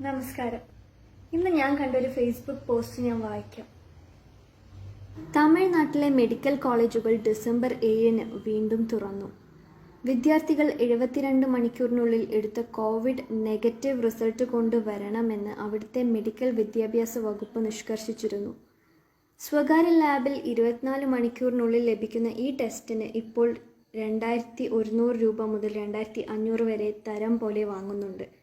നമസ്കാരം. ഇന്ന് ഞാൻ കണ്ടൊരു ഫേസ്ബുക്ക് പോസ്റ്റ് ഞാൻ വായിക്കാം. തമിഴ്നാട്ടിലെ മെഡിക്കൽ കോളേജുകൾ ഡിസംബർ ഏഴിന് വീണ്ടും തുറന്നു. വിദ്യാർത്ഥികൾ എഴുപത്തിരണ്ട് മണിക്കൂറിനുള്ളിൽ എടുത്ത കോവിഡ് നെഗറ്റീവ് റിസൾട്ട് കൊണ്ടുവരണമെന്ന് അവിടുത്തെ മെഡിക്കൽ വിദ്യാഭ്യാസ വകുപ്പ് നിഷ്കർഷിച്ചിരുന്നു. സ്വകാര്യ ലാബിൽ ഇരുപത്തിനാല് മണിക്കൂറിനുള്ളിൽ ലഭിക്കുന്ന ഈ ടെസ്റ്റിന് ഇപ്പോൾ രണ്ടായിരത്തി ഒരുന്നൂറ് രൂപ മുതൽ രണ്ടായിരത്തി അഞ്ഞൂറ് വരെ തരം പോലെ വാങ്ങുന്നുണ്ട്.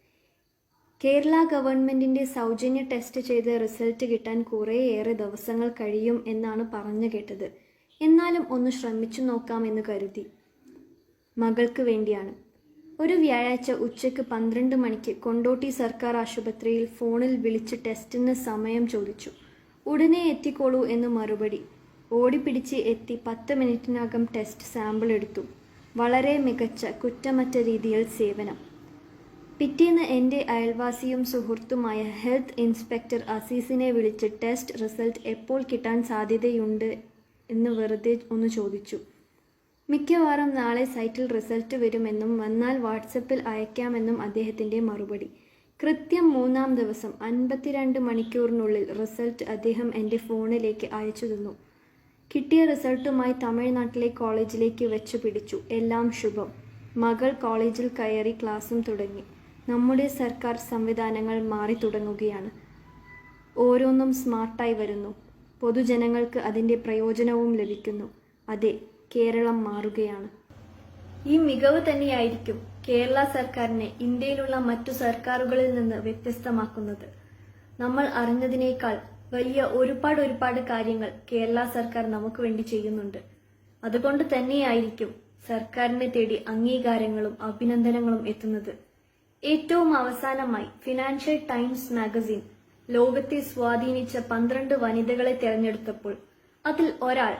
കേരള ഗവൺമെന്റിന്റെ സൗജന്യ ടെസ്റ്റ് ചെയ്ത് റിസൾട്ട് കിട്ടാൻ കുറേയേറെ ദിവസങ്ങൾ കഴിയും എന്നാണ് പറഞ്ഞു കേട്ടത്. എന്നാലും ഒന്ന് ശ്രമിച്ചു നോക്കാമെന്ന് കരുതി. മകൾക്ക് വേണ്ടിയാണ്. ഒരു വ്യാഴാഴ്ച ഉച്ചയ്ക്ക് പന്ത്രണ്ട് മണിക്ക് കൊണ്ടോട്ടി സർക്കാർ ആശുപത്രിയിൽ ഫോണിൽ വിളിച്ച് ടെസ്റ്റിന് സമയം ചോദിച്ചു. ഉടനെ എത്തിക്കോളൂ എന്ന് മറുപടി. ഓടിപ്പിടിച്ച് എത്തി പത്ത് മിനിറ്റിനകം ടെസ്റ്റ് സാമ്പിൾ എടുത്തു. വളരെ മികച്ച കുറ്റമറ്റ രീതിയിൽ സേവനം. പിറ്റേന്ന് എന്റെ അയൽവാസിയും സുഹൃത്തുമായ ഹെൽത്ത് ഇൻസ്പെക്ടർ അസീസിനെ വിളിച്ച് ടെസ്റ്റ് റിസൾട്ട് എപ്പോൾ കിട്ടാൻ സാധ്യതയുണ്ട് എന്ന് വെറുതെ ഒന്ന് ചോദിച്ചു. മിക്കവാറും നാളെ സൈറ്റിൽ റിസൾട്ട് വരുമെന്നും വന്നാൽ വാട്സപ്പിൽ അയക്കാമെന്നും അദ്ദേഹത്തിന്റെ മറുപടി. കൃത്യം മൂന്നാം ദിവസം അൻപത്തിരണ്ട് മണിക്കൂറിനുള്ളിൽ റിസൾട്ട് അദ്ദേഹം എന്റെ ഫോണിലേക്ക് അയച്ചു തന്നു. കിട്ടിയ റിസൾട്ടുമായി തമിഴ്നാട്ടിലെ കോളേജിലേക്ക് വെച്ചു പിടിച്ചു. എല്ലാം ശുഭം. മകൾ കോളേജിൽ കയറി ക്ലാസ്സും തുടങ്ങി. നമ്മുടെ സർക്കാർ സംവിധാനങ്ങൾ മാറി തുടങ്ങുകയാണ്. ഓരോന്നും സ്മാർട്ടായി വരുന്നു. പൊതുജനങ്ങൾക്ക് അതിന്റെ പ്രയോജനവും ലഭിക്കുന്നു. അതെ കേരളം മാറുകയാണ്. ഈ മികവ് തന്നെയായിരിക്കും കേരള സർക്കാരിനെ ഇന്ത്യയിലുള്ള മറ്റു സർക്കാരുകളിൽ നിന്ന് വ്യത്യസ്തമാക്കുന്നത്. നമ്മൾ അറിഞ്ഞതിനേക്കാൾ വലിയ ഒരുപാട് ഒരുപാട് കാര്യങ്ങൾ കേരള സർക്കാർ നമുക്ക് വേണ്ടി ചെയ്യുന്നുണ്ട്. അതുകൊണ്ട് തന്നെയായിരിക്കും സർക്കാരിനെ തേടി അംഗീകാരങ്ങളും അഭിനന്ദനങ്ങളും എത്തുന്നത്. ഏറ്റവും അവസാനമായി ഫിനാൻഷ്യൽ ടൈംസ് മാഗസിൻ ലോകത്തെ സ്വാധീനിച്ച പന്ത്രണ്ട് വനിതകളെ തെരഞ്ഞെടുത്തപ്പോൾ അതിൽ ഒരാൾ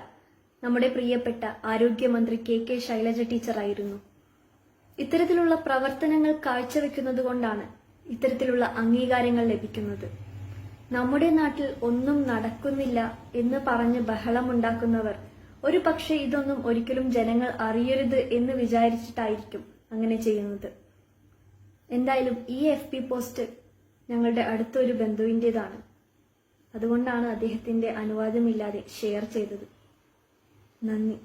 നമ്മുടെ പ്രിയപ്പെട്ട ആരോഗ്യമന്ത്രി കെ കെ ശൈലജ ടീച്ചറായിരുന്നു ഇത്തരത്തിലുള്ള പ്രവർത്തനങ്ങൾ കാഴ്ചവെക്കുന്നത് കൊണ്ടാണ് ഇത്തരത്തിലുള്ള അംഗീകാരങ്ങൾ ലഭിക്കുന്നത്. നമ്മുടെ നാട്ടിൽ ഒന്നും നടക്കുന്നില്ല എന്ന് പറഞ്ഞ് ബഹളമുണ്ടാക്കുന്നവർ ഒരു പക്ഷേ ഇതൊന്നും ഒരിക്കലും ജനങ്ങൾ അറിയരുത് എന്ന് വിചാരിച്ചിട്ടായിരിക്കും അങ്ങനെ ചെയ്യുന്നത്. എന്തായാലും ഈ എഫ് പി പോസ്റ്റ് ഞങ്ങളുടെ അടുത്തൊരു ബന്ധുവിന്റെതാണ് അതുകൊണ്ടാണ് അദ്ദേഹത്തിന്റെ അനുവാദമില്ലാതെ ഷെയർ ചെയ്തത്. നന്ദി.